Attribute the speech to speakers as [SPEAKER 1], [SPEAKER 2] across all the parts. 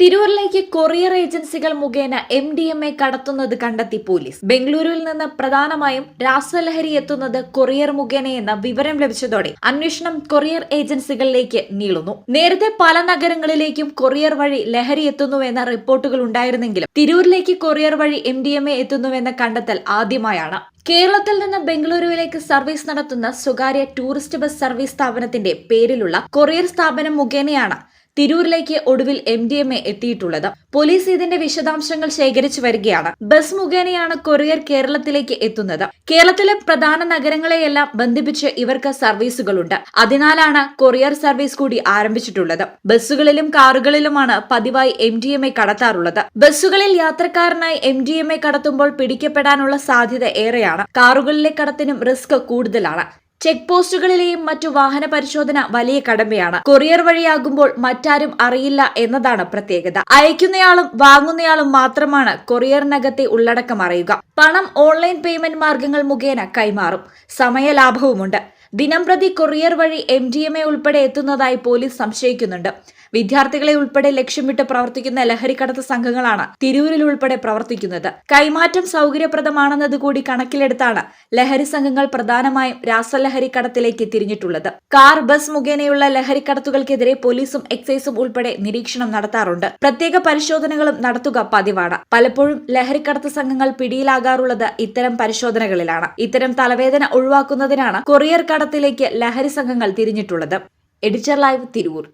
[SPEAKER 1] തിരൂരിലേക്ക് courier ഏജൻസികൾ മുഖേന M D M A കടത്തുന്നത് കണ്ടെത്തി പോലീസ്. ബംഗളൂരുവിൽ നിന്ന് പ്രധാനമായും രാസലഹരി എത്തുന്നത് കൊറിയർ മുഖേനയെന്ന വിവരം ലഭിച്ചതോടെ അന്വേഷണം കൊറിയർ ഏജൻസികളിലേക്ക് നീളുന്നു. നേരത്തെ പല നഗരങ്ങളിലേക്കും കൊറിയർ വഴി ലഹരി എത്തുന്നുവെന്ന റിപ്പോർട്ടുകൾ ഉണ്ടായിരുന്നെങ്കിലും തിരൂരിലേക്ക് കൊറിയർ വഴി എം ഡി എം എ എത്തുന്നുവെന്ന കണ്ടെത്തൽ ആദ്യമായാണ്. കേരളത്തിൽ നിന്ന് ബംഗളൂരുവിലേക്ക് സർവീസ് നടത്തുന്ന സ്വകാര്യ ടൂറിസ്റ്റ് ബസ് സർവീസ് സ്ഥാപനത്തിന്റെ പേരിലുള്ള കൊറിയർ സ്ഥാപനം മുഖേനയാണ് തിരൂരിലേക്ക് ഒടുവിൽ എം ഡി എം എ എത്തിയിട്ടുള്ളത്. പോലീസ് ഇതിന്റെ വിശദാംശങ്ങൾ ശേഖരിച്ചു വരികയാണ്. ബസ് മുഖേനയാണ് കൊറിയർ കേരളത്തിലേക്ക് എത്തുന്നത്. കേരളത്തിലെ പ്രധാന നഗരങ്ങളെയെല്ലാം ബന്ധിപ്പിച്ച് ഇവർക്ക് സർവീസുകളുണ്ട്. അതിനാലാണ് കൊറിയർ സർവീസ് കൂടി ആരംഭിച്ചിട്ടുള്ളത്. ബസ്സുകളിലും കാറുകളിലുമാണ് പതിവായി എം ഡി എം എ കടത്താറുള്ളത്. ബസ്സുകളിൽ യാത്രക്കാരനായി എം ഡി എം എ കടത്തുമ്പോൾ പിടിക്കപ്പെടാനുള്ള സാധ്യത ഏറെയാണ്. കാറുകളിലെ കടത്തിനും റിസ്ക് കൂടുതലാണ്. ചെക്ക് പോസ്റ്റുകളിലെയും മറ്റു വാഹന പരിശോധന വലിയ കടമയാണ്. കൊറിയർ വഴിയാകുമ്പോൾ മറ്റാരും അറിയില്ല എന്നതാണ് പ്രത്യേകത. അയക്കുന്നയാളും വാങ്ങുന്നയാളും മാത്രമാണ് കൊറിയറിനകത്തെ ഉള്ളടക്കം അറിയുക. പണം ഓൺലൈൻ പേയ്മെന്റ് മാർഗങ്ങൾ മുഖേന കൈമാറും. സമയലാഭവുമുണ്ട്. ദിനംപ്രതി കൊറിയർ വഴി എം ഡി എം എ ഉൾപ്പെടെ എത്തുന്നതായി പോലീസ് സംശയിക്കുന്നുണ്ട്. വിദ്യാർത്ഥികളെ ഉൾപ്പെടെ ലക്ഷ്യമിട്ട് പ്രവർത്തിക്കുന്ന ലഹരിക്കടത്ത് സംഘങ്ങളാണ് തിരൂരിൽ ഉൾപ്പെടെ പ്രവർത്തിക്കുന്നത്. കൈമാറ്റം സൗകര്യപ്രദമാണെന്നത് കൂടി കണക്കിലെടുത്താണ് ലഹരി സംഘങ്ങൾ പ്രധാനമായും രാസലഹരിക്കടത്തിലേക്ക് തിരിഞ്ഞിട്ടുള്ളത്. കാർ ബസ് മുഖേനയുള്ള ലഹരിക്കടത്തുകൾക്കെതിരെ പോലീസും എക്സൈസും ഉൾപ്പെടെ നിരീക്ഷണം നടത്താറുണ്ട്. പ്രത്യേക പരിശോധനകളും നടത്തുക പതിവാണ്. പലപ്പോഴും ലഹരിക്കടത്ത് സംഘങ്ങൾ പിടിയിലാകാറുള്ളത് ഇത്തരം പരിശോധനകളിലാണ്. ഇത്തരം തലവേദന ഒഴിവാക്കുന്നതിനാണ് കൊറിയർ കടത്തിലേക്ക് ലഹരി സംഘങ്ങൾ തിരിഞ്ഞിട്ടുള്ളത്. Editor live Tirur.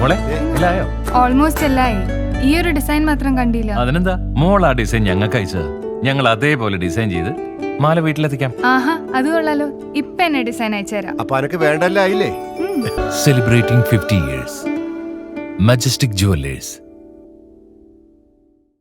[SPEAKER 2] മോളെ ഇല്ലായോ?
[SPEAKER 3] ഓൾമോസ്റ്റ് എല്ലായി. ഈ ഒരു ഡിസൈൻ മാത്രം കണ്ടില്ല.
[SPEAKER 2] അതിനെന്താ? മോൾ ആ ഡിസൈൻ ഞങ്ങൾക്ക് അയച്ചത്. ഞങ്ങൾ അതേപോലെ ഡിസൈൻ ചെയ്ത് മാല വീട്ടിലെത്തിക്കാം.
[SPEAKER 3] ആഹാ അത് കൊള്ളാലോ. ഇപ്പൊ എന്നെ ഡിസൈൻ അയച്ചു തരാം
[SPEAKER 4] അപ്പൊ അനക്ക്
[SPEAKER 2] celebrating 50 years. Majestic Jewelers.